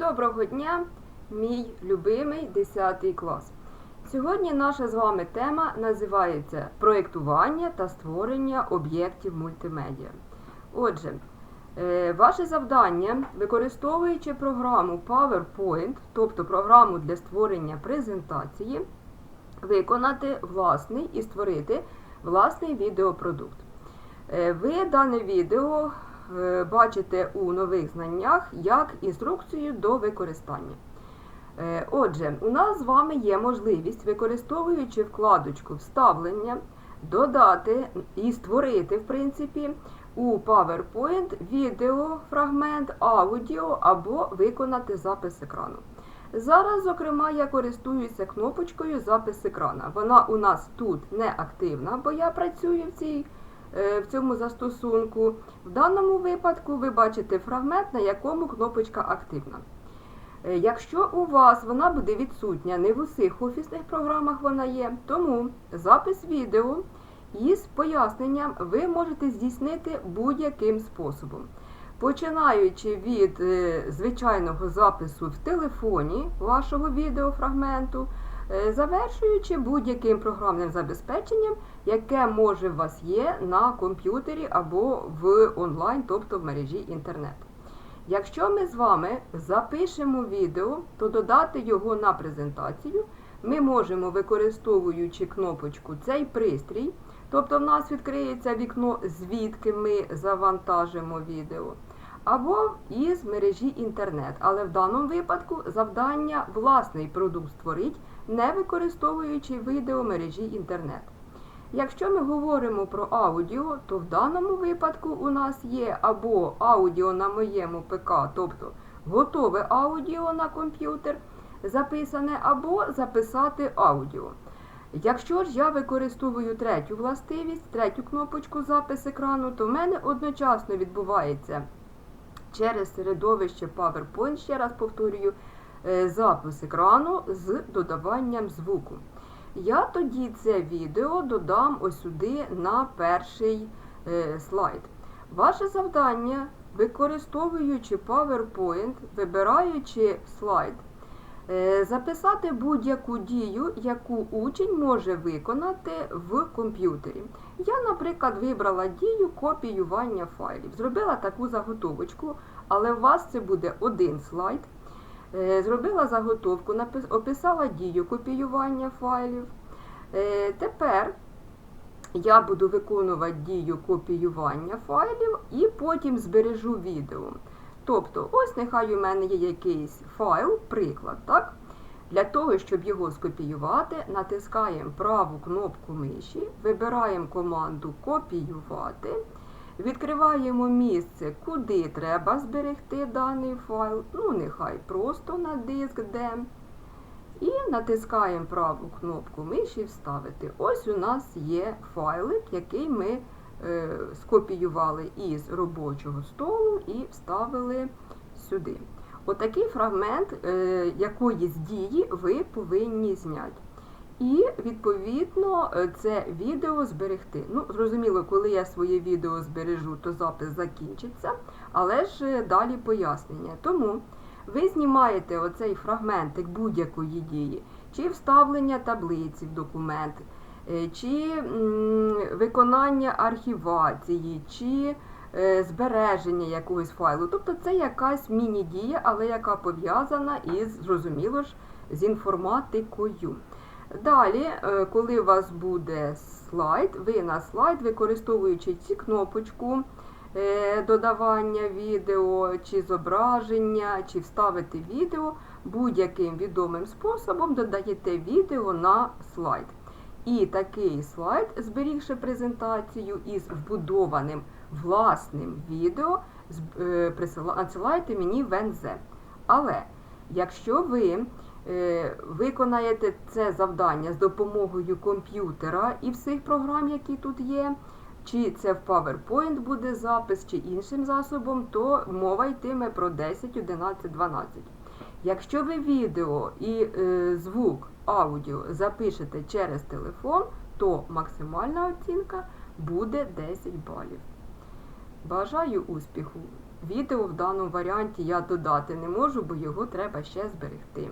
Доброго дня, мій любимий 10 клас. Сьогодні наша з вами тема називається Проєктування та створення об'єктів мультимедіа. Отже, е, ваше завдання, використовуючи програму PowerPoint, тобто програму для створення презентації, виконати власний і створити власний відеопродукт. Е, Ви дане відео бачите у нових знаннях як інструкцію до використання. Е, Отже, у нас з вами є можливість, використовуючи вкладочку вставлення, додати і створити, в принципі, у PowerPoint відеофрагмент, аудіо або виконати запис екрану. Зараз, зокрема, я користуюся кнопочкою запис екрана. Вона у нас тут не активна, бо я працюю в цій е, в цьому застосунку. В даному випадку ви бачите фрагмент, на якому кнопочка активна. Е, Якщо у вас вона буде відсутня, не в усіх офісних програмах вона є, тому запис відео із поясненням ви можете здійснити будь-яким способом. Починаючи від е, звичайного запису в телефоні вашого відеофрагменту, е, завершуючи будь-яким програмним забезпеченням, яке може у вас є на комп'ютері або в онлайн, тобто в мережі інтернет. Якщо ми з вами запишемо відео, то додати його на презентацію ми можемо, використовуючи кнопочку цей пристрій, тобто в нас відкриється вікно, звідки ми завантажимо відео, або із мережі інтернет. Але в даному випадку завдання власний продукт створить, не використовуючи відео мережі інтернет. Якщо ми говоримо про аудіо, то в даному випадку у нас є або аудіо на моєму ПК, тобто готове аудіо на комп'ютер записане, або записати аудіо. Якщо ж я використовую третю властивість, третю кнопочку запис екрану, то в мене одночасно відбувається через середовище PowerPoint, ще раз повторюю, е, запис екрану з додаванням звуку. Я тоді це відео додам ось сюди на перший е, слайд. Ваше завдання, використовуючи PowerPoint, вибираючи слайд, записати будь-яку дію, яку учень може виконати в комп'ютері. Я, наприклад, вибрала дію копіювання файлів. Зробила таку заготовочку, але у вас це буде один слайд. Е, Зробила заготовку, описала дію копіювання файлів. Е, Тепер я буду виконувати дію копіювання файлів і потім збережу відео. Тобто, ось нехай у мене є якийсь файл, приклад, так? Для того, щоб його скопіювати, натискаємо праву кнопку миші, вибираємо команду Копіювати, відкриваємо місце, куди треба зберегти даний файл. Ну, нехай просто на диск DEM. І натискаємо праву кнопку миші Вставити. Ось у нас є файлик, який ми скопіювали із робочого столу і вставили сюди. Отакий фрагмент е, якоїсь дії ви повинні зняти. І, відповідно, е, це відео зберегти. Ну, зрозуміло, коли я своє відео збережу, то запис закінчиться, але ж е, далі пояснення. Тому ви знімаєте оцей фрагментик будь-якої дії, чи вставлення таблиці в документ, е, чи виконання архівації, чи е, збереження якогось файлу. Тобто це якась міні-дія, але яка пов'язана із, зрозуміло ж, з інформатикою. Далі, е, коли у вас буде слайд, ви на слайд, використовуючи ці кнопочку е, додавання відео, чи зображення, чи вставити відео, будь-яким відомим способом додаєте відео на слайд. І такий слайд, зберігши презентацію із вбудованим власним відео, е, присила- мені в НЗ. Але якщо ви е, виконаєте це завдання з допомогою комп'ютера і всіх програм, які тут є, чи це в PowerPoint буде запис, чи іншим засобом, то мова йтиме про 10, 11, 12. Якщо ви відео і е, звук, аудіо запишете через телефон, то максимальна оцінка буде 10 балів. Бажаю успіху! відео в даному варіанті я додати не можу, бо його треба ще зберегти.